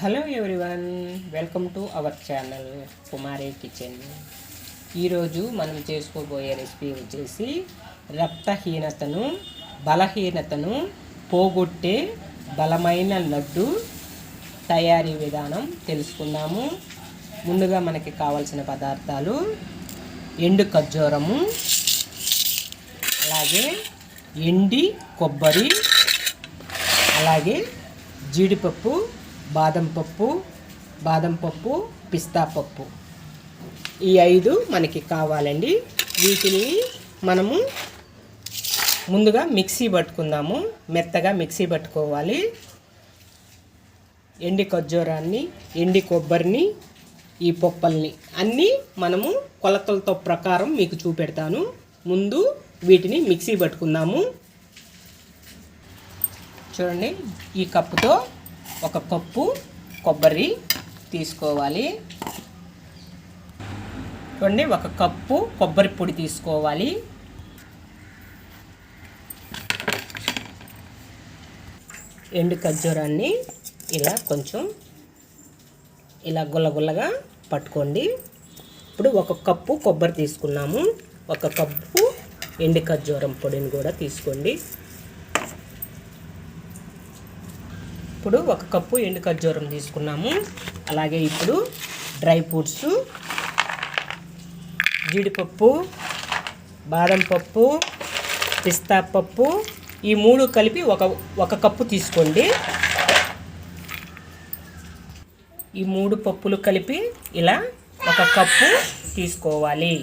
Hello everyone welcome to our channel Kumari kitchen. ఈరోజు మనం చేసుకోబోయే రెసిపీ వచ్చేసి రక్తహీనతను బలహీనతను పోగొట్టే బలమైన లడ్డు తయారీ విధానం తెలుసుకుందాము. ముందుగా మనకి కావాల్సిన పదార్థాలు ఎండు ఖర్జూరము అలాగే ఎండి కొబ్బరి అలాగే జీడిపప్పు బాదం పప్పు బాదం పప్పు పిస్తా పప్పు. ఈ ఐదు మనకి కావాలండి. వీటిని మనము ముందుగా మిక్సీ పట్టుకుందాము. మెత్తగా మిక్సీ పట్టుకోవాలి. ఎండి ఖర్జూరాన్ని ఎండి కొబ్బరిని ఈ పప్పల్ని అన్నీ మనము కొలతలతో ప్రకారం మీకు చూపెడతాను. ముందు వీటిని మిక్సీ పట్టుకుందాము. చూడండి ఈ కప్పుతో ఒక కప్పు కొబ్బరి తీసుకోవాలి. చూడండి ఒక కప్పు కొబ్బరి పొడి తీసుకోవాలి. ఎండు ఖర్జూరాన్ని ఇలా కొంచెం ఇలా గుల్లగుల్లగా పట్టుకోండి. ఇప్పుడు ఒక కప్పు కొబ్బరి తీసుకున్నాము. ఒక కప్పు ఎండు ఖర్జూరం పొడిని కూడా తీసుకోండి. ఇప్పుడు ఒక కప్పు ఎండు ఖర్జూరం తీసుకున్నాము. అలాగే ఇప్పుడు డ్రై ఫ్రూట్స్ జీడిపప్పు బాదం పప్పు పిస్తా పప్పు ఈ మూడు కలిపి ఒక ఒక కప్పు తీసుకోండి. ఈ మూడు పప్పులు కలిపి ఇలా ఒక కప్పు తీసుకోవాలి.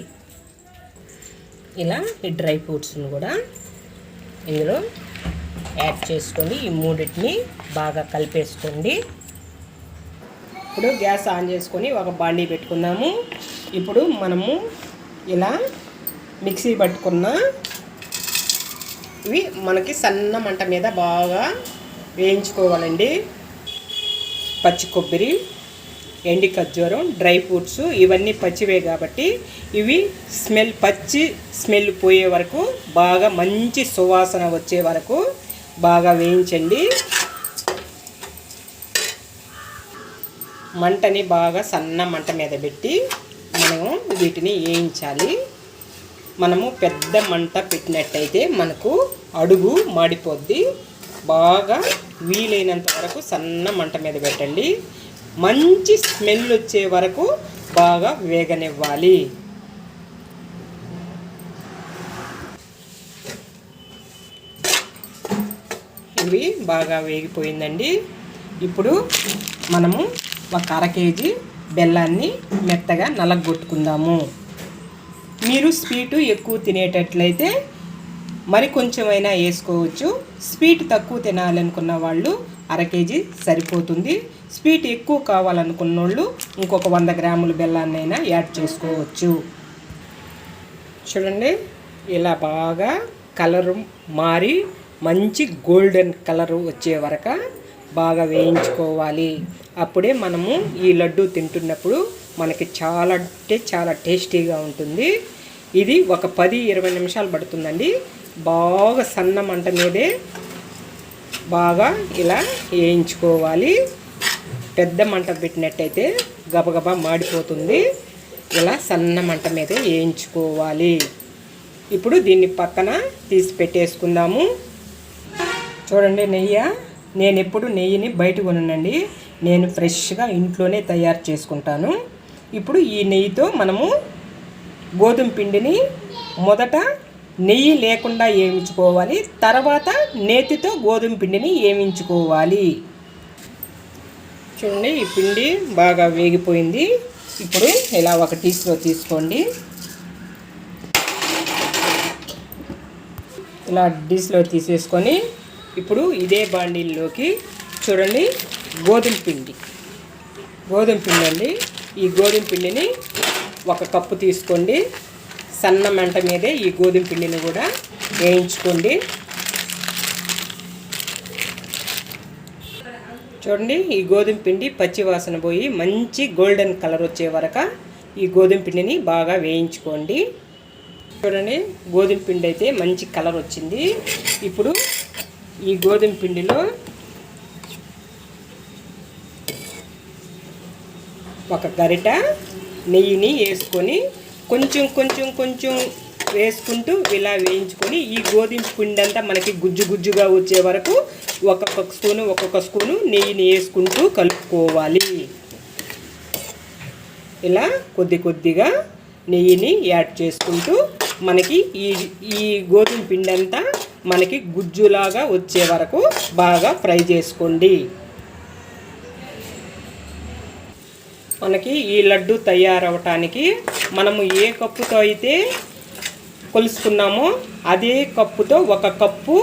ఇలా ఈ డ్రై ఫ్రూట్స్ని కూడా ఇందులో యాడ్ చేసుకోండి ఈ మూడింటిని బాగా కలిపేసుకోండి. ఇప్పుడు గ్యాస్ ఆన్ చేసుకొని ఒక బాండీ పెట్టుకుందాము. ఇప్పుడు మనము ఇలా మిక్సీ పట్టుకున్న ఇవి మనకి సన్న మంట మీద బాగా వేయించుకోవాలండి. పచ్చి కొబ్బరి ఎండి ఖర్జూరం డ్రై ఫ్రూట్స్ ఇవన్నీ పచ్చివే కాబట్టి ఇవి స్మెల్ పచ్చి స్మెల్ పోయే వరకు బాగా మంచి సువాసన వచ్చే వరకు బాగా వేయించండి. మంటని బాగా సన్న మంట మీద పెట్టి మనము వీటిని వేయించాలి. మనము పెద్ద మంట పెట్టినట్టయితే మనకు అడుగు మాడిపోద్ది. బాగా వీలైనంత వరకు సన్న మంట మీద పెట్టండి. మంచి స్మెల్ వచ్చే వరకు బాగా వేగనివ్వాలి. ఇవి బాగా వేగిపోయిందండి. ఇప్పుడు మనము ఒక అర కేజీ బెల్లాన్ని మెత్తగా నలగొట్టుకుందాము. మీరు స్వీటు ఎక్కువ తినేటట్లయితే మరి కొంచెమైనా వేసుకోవచ్చు. స్వీట్ తక్కువ తినాలనుకున్న వాళ్ళు అర కేజీ సరిపోతుంది. స్వీట్ ఎక్కువ కావాలనుకున్న వాళ్ళు ఇంకొక వంద గ్రాముల బెల్లాన్నైనా యాడ్ చేసుకోవచ్చు. చూడండి ఇలా బాగా కలరు మారి మంచి గోల్డెన్ కలర్ వచ్చే వరకు బాగా వేయించుకోవాలి. అప్పుడే మనము ఈ లడ్డు తింటున్నప్పుడు మనకి చాలా అంటే చాలా టేస్టీగా ఉంటుంది. ఇది ఒక పది ఇరవై నిమిషాలు పడుతుందండి. బాగా సన్న మంట మీదే బాగా ఇలా వేయించుకోవాలి. పెద్ద మంట పెట్టినట్టయితే గబగబా మాడిపోతుంది. ఇలా సన్న మంట మీదే వేయించుకోవాలి. ఇప్పుడు దీన్ని పక్కన తీసి పెట్టేసుకుందాము. చూడండి నెయ్యి? నేను ఎప్పుడు నెయ్యిని బయట కొనండి నేను ఫ్రెష్గా ఇంట్లోనే తయారు చేసుకుంటాను. ఇప్పుడు ఈ నెయ్యితో మనము గోధుమ పిండిని మొదట నెయ్యి లేకుండా వేయించుకోవాలి తర్వాత నేతితో గోధుమ పిండిని వేయించుకోవాలి చూడండి ఈ పిండి బాగా వేగిపోయింది. ఇప్పుడు ఇలా ఒక టీస్లో తీసుకోండి. ఇలా డిష్లో తీసేసుకొని ఇప్పుడు ఇదే బాండీల్లోకి చూడండి గోధుమ పిండి. గోధుమ పిండి అండి. ఈ గోధుమ పిండిని ఒక కప్పు తీసుకోండి. సన్న మంట మీదే ఈ గోధుమ పిండిని కూడా వేయించుకోండి. చూడండి ఈ గోధుమ పిండి పచ్చివాసన పోయి మంచి గోల్డెన్ కలర్ వచ్చే వరకు ఈ గోధుమ పిండిని బాగా వేయించుకోండి. చూడండి గోధుమ పిండి అయితే మంచి కలర్ వచ్చింది. ఇప్పుడు ఈ గోధుమ పిండిలో ఒక గరిట నెయ్యిని వేసుకొని కొంచెం కొంచెం కొంచెం వేసుకుంటూ ఇలా వేయించుకొని ఈ గోధుమ పిండి అంతా మనకి గుజ్జు గుజ్జుగా వచ్చే వరకు ఒక్కొక్క స్పూను ఒక్కొక్క స్పూను నెయ్యిని వేసుకుంటూ కలుపుకోవాలి. ఇలా కొద్ది కొద్దిగా నెయ్యిని యాడ్ చేసుకుంటూ మనకి ఈ ఈ గోధుమ పిండి అంతా మనకి గుజ్జులాగా వచ్చే వరకు బాగా ఫ్రై చేసుకోండి. మనకి ఈ లడ్డు తయారవటానికి మనము ఏ కప్పుతో అయితే కొలుసుకున్నామో అదే కప్పుతో ఒక కప్పు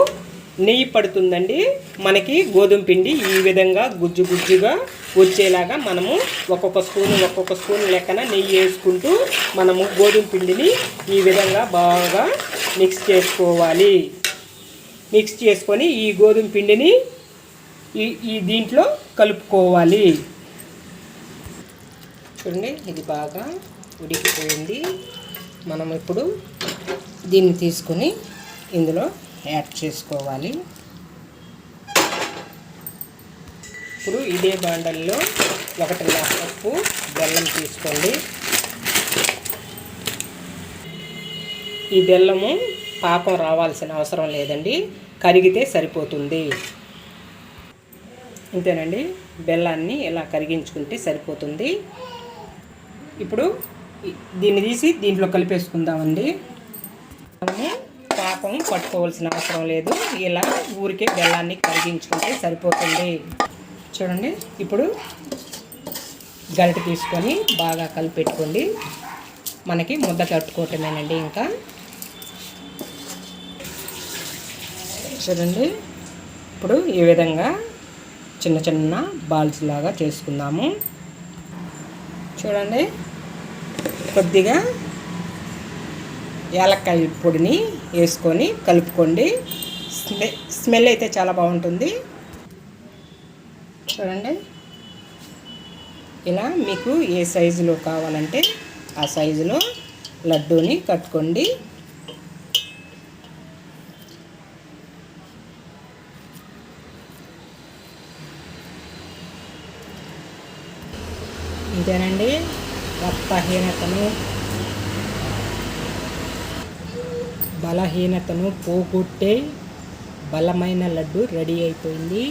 నెయ్యి పడుతుందండి. మనకి గోధుమ పిండి ఈ విధంగా గుజ్జు గుజ్జుగా వచ్చేలాగా మనము ఒక్కొక్క స్పూన్ ఒక్కొక్క స్పూన్ లెక్కన నెయ్యి వేసుకుంటూ మనము గోధుమ పిండిని ఈ విధంగా బాగా మిక్స్ చేసుకోవాలి. మిక్స్ చేసుకొని ఈ గోధుమ పిండిని ఈ ఈ దీంట్లో కలుపుకోవాలి. చూడండి ఇది బాగా ఉడికిపోయింది. మనం ఇప్పుడు దీన్ని తీసుకొని ఇందులో యాడ్ చేసుకోవాలి. ఇప్పుడు ఇదే బాండల్లో ఒకటిన్నర కప్పు బెల్లం తీసుకోండి. ఈ బెల్లము పాకం రావాల్సిన అవసరం లేదండి. కరిగితే సరిపోతుంది. అంతేనండి బెల్లాన్ని ఇలా కరిగించుకుంటే సరిపోతుంది. ఇప్పుడు దీన్ని తీసి దీంట్లో కలిపేసుకుందామండి. మనము పాకం పట్టుకోవాల్సిన అవసరం లేదు. ఇలా ఊరికే బెల్లాన్ని కరిగించుకుంటే సరిపోతుంది. చూడండి. ఇప్పుడు గరిట తీసుకొని బాగా కలిపెట్టుకోండి. మనకి ముద్ద కట్టుకోవటమేనండి ఇంకా. చూడండి. ఇప్పుడు ఈ విధంగా చిన్న చిన్న బాల్స్ లాగా చేసుకుందాము. చూడండి. కొద్దిగా యాలక్కాయ పొడిని వేసుకొని కలుపుకోండి. స్మె స్మెల్ అయితే చాలా బాగుంటుంది. చూడండి. ఇలా మీకు ఏ సైజులో కావాలంటే ఆ సైజులో లడ్డూని కట్టుకోండి. అంతేనండి రక్తహీనతను బలహీనతను పోగొట్టే బలమైన లడ్డు రెడీ అయిపోయింది.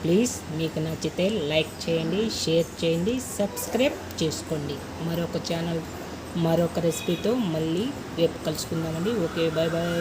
ప్లీజ్ మీకు నచ్చితే లైక్ చేయండి షేర్ చేయండి సబ్స్క్రైబ్ చేసుకోండి. మరొక ఛానల్ మరొక రెసిపీతో మళ్ళీ రేపు కలుసుకుందామండి. Okay bye bye